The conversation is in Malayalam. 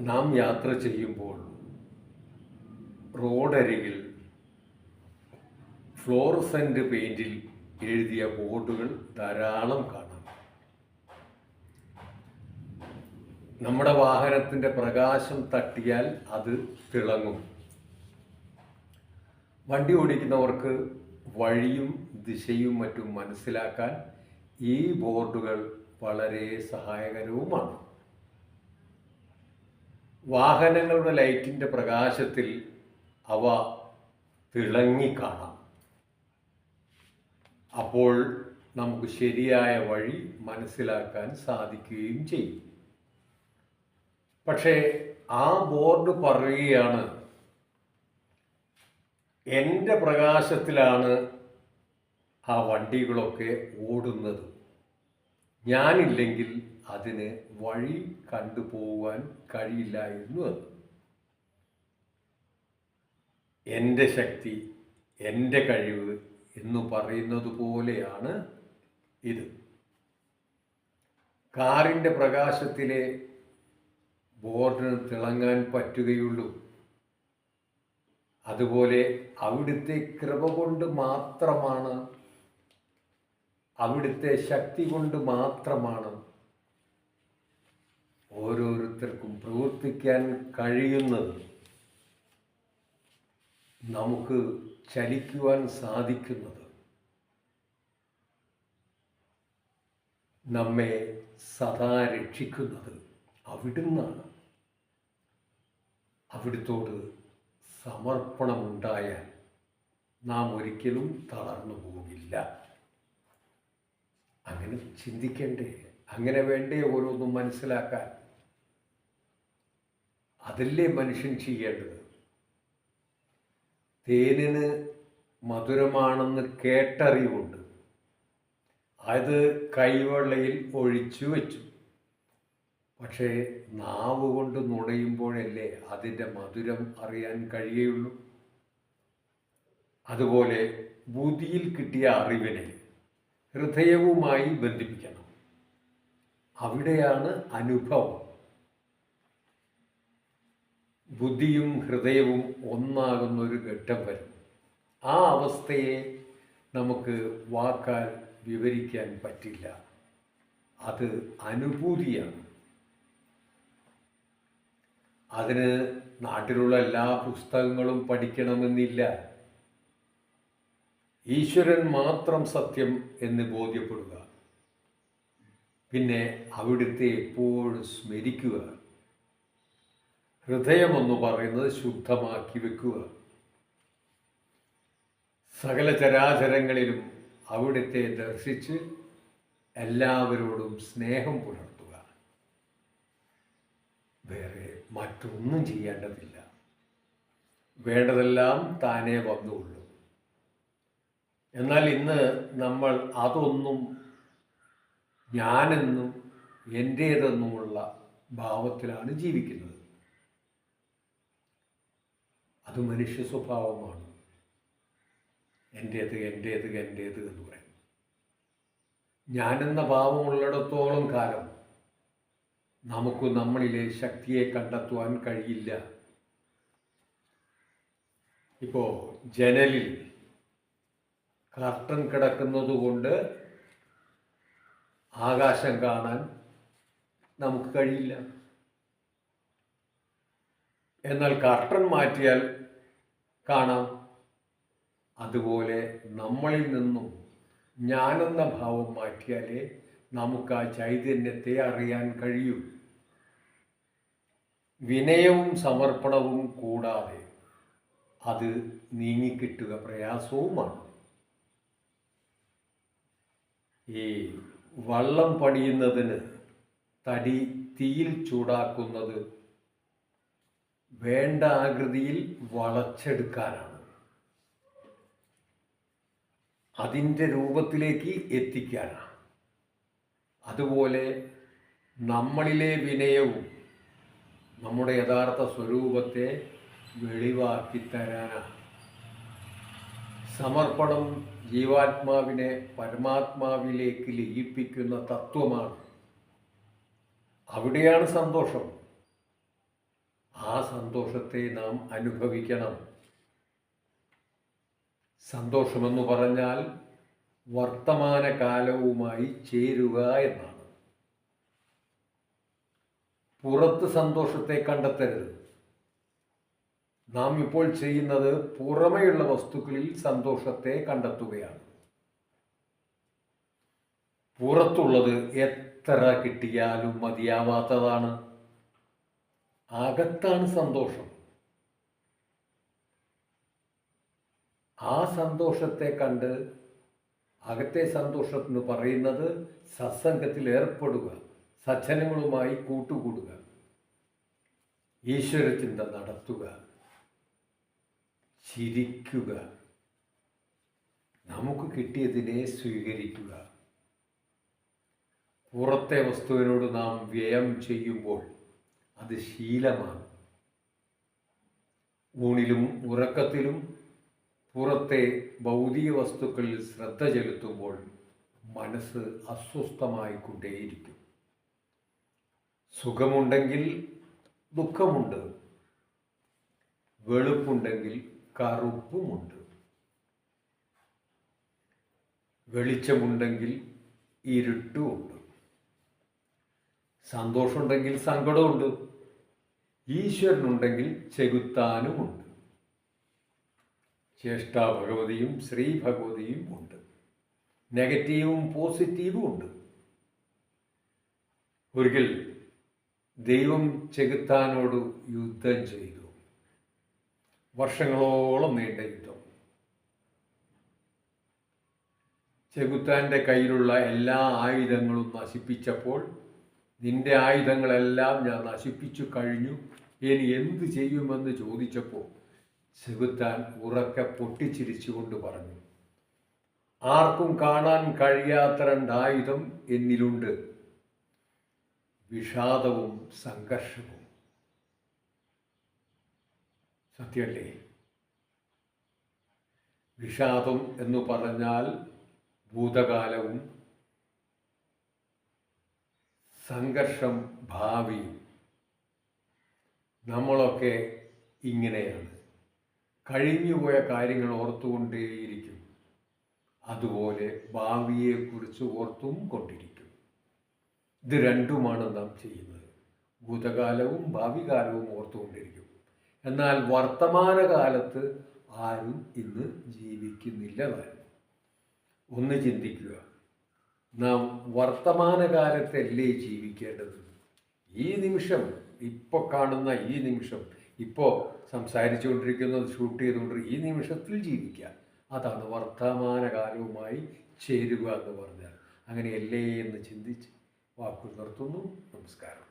നാം യാത്ര ചെയ്യുമ്പോൾ റോഡരികിൽ ഫ്ലോറസെന്റ് പെയിന്റിൽ എഴുതിയ ബോർഡുകൾ ധാരാളം കാണാം. നമ്മുടെ വാഹനത്തിന്റെ പ്രകാശം തട്ടിയാൽ അത് തിളങ്ങും. വണ്ടി ഓടിക്കുന്നവർക്ക് വഴിയും ദിശയും മറ്റും മനസ്സിലാക്കാൻ ഈ ബോർഡുകൾ വളരെ സഹായകരവുമാണ്. വാഹനങ്ങളുടെ ലൈറ്റിന്റെ പ്രകാശത്തിൽ അവ തിളങ്ങിക്കാണാം. അപ്പോൾ നമുക്ക് ശരിയായ വഴി മനസ്സിലാക്കാൻ സാധിക്കുകയും ചെയ്യും. പക്ഷേ ആ ബോർഡ് പറയുകയാണ് എന്റെ പ്രകാശത്തിലാണ് ആ വണ്ടികളൊക്കെ ഓടുന്നത്. ഞാനില്ലെങ്കിൽ അതിന് വഴി കണ്ടുപോകാൻ കഴിയില്ലായിരുന്നു എന്ന്. എന്റെ ശക്തി എന്റെ കഴിവ് എന്ന് പറയുന്നത് പോലെയാണ് ഇത്. കാറിന്റെ പ്രകാശത്തിലെ ബോർഡിന് തിളങ്ങാൻ പറ്റുകയുള്ളൂ. അതുപോലെ അവിടുത്തെ കൃപ കൊണ്ട് മാത്രമാണ് അവിടുത്തെ ശക്തി കൊണ്ട് മാത്രമാണ് ഓരോരുത്തർക്കും പ്രവർത്തിക്കാൻ കഴിയുന്നത് നമുക്ക് ചലിക്കുവാൻ സാധിക്കുന്നത് നമ്മെ സദാ രക്ഷിക്കുന്നത് അവിടുന്നാണ്. അവിടുത്തോട് സമർപ്പണമുണ്ടായാൽ നാം ഒരിക്കലും തളർന്നു പോകില്ല. അങ്ങനെ ചിന്തിക്കേണ്ടേ അങ്ങനെ വേണ്ടേ ഓരോന്നും മനസ്സിലാക്കാൻ. അതല്ലേ മനുഷ്യൻ ചെയ്യേണ്ടത്? തേനിന് മധുരമാണെന്ന് കേട്ടറിവുണ്ട്. അത് കൈവെള്ളയിൽ ഒഴിച്ചു വെച്ചു. പക്ഷേ നാവ് കൊണ്ട് നുണയുമ്പോഴല്ലേ അതിന്റെ മധുരം അറിയാൻ കഴിയുള്ളൂ അതുപോലെ ബുദ്ധിയിൽ കിട്ടിയ അറിവിനെ ഹൃദയവുമായി ബന്ധിപ്പിക്കണം. അവിടെയാണ് അനുഭവം. ബുദ്ധിയും ഹൃദയവും ഒന്നാകുന്ന ഒരു ഘട്ടം വരും. ആ അവസ്ഥയെ നമുക്ക് വാക്കാൽ വിവരിക്കാൻ പറ്റില്ല. അത് അനുഭൂതിയാണ്. അതിന് നാട്ടിലുള്ള എല്ലാ പുസ്തകങ്ങളും പഠിക്കണമെന്നില്ല. ഈശ്വരൻ മാത്രം സത്യം എന്ന് ബോധ്യപ്പെടുക. പിന്നെ അവിടുത്തെ എപ്പോഴും സ്മരിക്കുക. ഹൃദയമെന്ന് പറയുന്നത് ശുദ്ധമാക്കി വെക്കുക. സകല ചരാചരങ്ങളിലും അവിടുത്തെ ദർശിച്ച് എല്ലാവരോടും സ്നേഹം പുലർത്തുക. വേറെ മറ്റൊന്നും ചെയ്യേണ്ടതില്ല. വേണ്ടതെല്ലാം താനേ വന്നുള്ളൂ എന്നാൽ ഇന്ന് നമ്മൾ അതൊന്നും ഞാനെന്നും എന്റേതെന്നുമുള്ള ഭാവത്തിലാണ് ജീവിക്കുന്നത്. അത് മനുഷ്യ സ്വഭാവമാണ്. എന്റേത് എന്റേത് എന്റേത് എന്ന് പറയും ഞാനെന്ന ഭാവമുള്ളിടത്തോളം കാലം നമുക്ക് നമ്മളിലെ ശക്തിയെ കണ്ടെത്തുവാൻ കഴിയില്ല. ഇപ്പോൾ ജനലിൽ കർട്ടൻ കിടക്കുന്നത് കൊണ്ട് ആകാശം കാണാൻ നമുക്ക് കഴിയില്ല. എന്നാൽ കർട്ടൻ മാറ്റിയാൽ കാണാം. അതുപോലെ നമ്മളിൽ നിന്നും ഞാനെന്ന ഭാവം മാറ്റിയാലേ നമുക്ക് ആ ചൈതന്യത്തെ അറിയാൻ കഴിയൂ. വിനയവും സമർപ്പണവും കൂടാതെ അത് നീങ്ങിക്കിട്ടുക പ്രയാസവുമാണ്. ഈ വള്ളം പണിയുന്നതിന് തടി തീയിൽ ചൂടാക്കുന്നത് വേണ്ട ആകൃതിയിൽ വളച്ചെടുക്കാനാണ്. അതിന്റെ രൂപത്തിലേക്ക് എത്തിക്കാനാണ്. അതുപോലെ നമ്മളിലെ വിനയവും നമ്മുടെ യഥാർത്ഥ സ്വരൂപത്തെ വെളിവാക്കി തരാനാണ്. സമർപ്പണം ജീവാത്മാവിനെ പരമാത്മാവിലേക്ക് ലയിപ്പിക്കുന്ന തത്വമാണ്. അവിടെയാണ് സന്തോഷം. ആ സന്തോഷത്തെ നാം അനുഭവിക്കണം. സന്തോഷമെന്ന് പറഞ്ഞാൽ വർത്തമാനകാലവുമായി ചേരുക എന്നാണ്. പുറത്ത് സന്തോഷത്തെ കണ്ടെത്തരുത്. നാം ഇപ്പോൾ ചെയ്യുന്നത് പുറമെയുള്ള വസ്തുക്കളിൽ സന്തോഷത്തെ കണ്ടെത്തുകയാണ്. പുറത്തുള്ളത് എത്ര കിട്ടിയാലും മതിയാവാത്തതാണ്. അകത്താണ് സന്തോഷം. ആ സന്തോഷത്തെ കണ്ട് അകത്തെ സന്തോഷം എന്ന് പറയുന്നത് സത്സംഗത്തിൽ ഏർപ്പെടുക സജ്ജനങ്ങളുമായി കൂട്ടുകൂടുക ഈശ്വരചിന്ത നടത്തുക ചിരിക്കുക നമുക്ക് കിട്ടിയതിനെ സ്വീകരിക്കുക. പുറത്തെ വസ്തുവിനോട് നാം വ്യയം ചെയ്യുമ്പോൾ അത് ശീലമാണ്. ഊണിലും ഉറക്കത്തിലും പുറത്തെ ഭൗതിക വസ്തുക്കളിൽ ശ്രദ്ധ ചെലുത്തുമ്പോൾ മനസ്സ് അസ്വസ്ഥമായിക്കൊണ്ടേയിരിക്കും. സുഖമുണ്ടെങ്കിൽ ദുഃഖമുണ്ട്. വെളുപ്പുണ്ടെങ്കിൽ കറുപ്പുമുണ്ട്. വെളിച്ചമുണ്ടെങ്കിൽ ഇരുട്ടുമുണ്ട്. സന്തോഷമുണ്ടെങ്കിൽ സങ്കടമുണ്ട്. ഈശ്വരനുണ്ടെങ്കിൽ ചെകുത്താനുമുണ്ട് ചേഷ്ടാ ഭഗവതിയും ശ്രീ ഭഗവതിയും ഉണ്ട്. നെഗറ്റീവും പോസിറ്റീവും ഉണ്ട്. ഒരിക്കൽ ദൈവം ചെകുത്താനോട് യുദ്ധം ചെയ്തു. വർഷങ്ങളോളം നീണ്ട യുദ്ധം. ചെകുത്താന്റെ കയ്യിലുള്ള എല്ലാ ആയുധങ്ങളും നശിപ്പിച്ചപ്പോൾ നിന്റെ ആയുധങ്ങളെല്ലാം ഞാൻ നശിപ്പിച്ചു കഴിഞ്ഞു. ഇനി എന്ത് ചെയ്യുമെന്ന് ചോദിച്ചപ്പോൾ ചെകുത്താൻ ഉറക്കെ പൊട്ടിച്ചിരിച്ചുകൊണ്ട് പറഞ്ഞു ആർക്കും കാണാൻ കഴിയാത്ത രണ്ടായുധം എന്നിലുണ്ട്. വിഷാദവും സംഘർഷവും. സത്യമല്ലേ? വിഷാദം എന്ന് പറഞ്ഞാൽ ഭൂതകാലവും സംഘർഷം ഭാവി നമ്മളൊക്കെ ഇങ്ങനെയാണ്. കഴിഞ്ഞുപോയ കാര്യങ്ങൾ ഓർത്തുകൊണ്ടേയിരിക്കും. അതുപോലെ ഭാവിയെക്കുറിച്ച് ഓർത്തും കൊണ്ടിരിക്കും. ഇത് രണ്ടുമാണ് നാം ചെയ്യുന്നത്. ഭൂതകാലവും ഭാവി കാലവും ഓർത്തുകൊണ്ടിരിക്കും. എന്നാൽ വർത്തമാനകാലത്ത് ആരും ഇന്ന് ജീവിക്കുന്നില്ല ഒന്ന് ചിന്തിക്കുക. നാം വർത്തമാനകാലത്തല്ലേ ജീവിക്കേണ്ടത്? ഈ നിമിഷം ഇപ്പോൾ കാണുന്ന ഈ നിമിഷം ഇപ്പോൾ സംസാരിച്ചുകൊണ്ടിരിക്കുന്നത് ഷൂട്ട് ചെയ്തുകൊണ്ടിരിക്കുന്ന ഈ നിമിഷത്തിൽ ജീവിക്കുക. അതാണ് വർത്തമാനകാലവുമായി ചേരുക എന്ന് പറഞ്ഞാൽ. അങ്ങനെയല്ലേ എന്ന് ചിന്തിച്ച് വാക്കുകൾ നിർത്തുന്നു. നമസ്കാരം.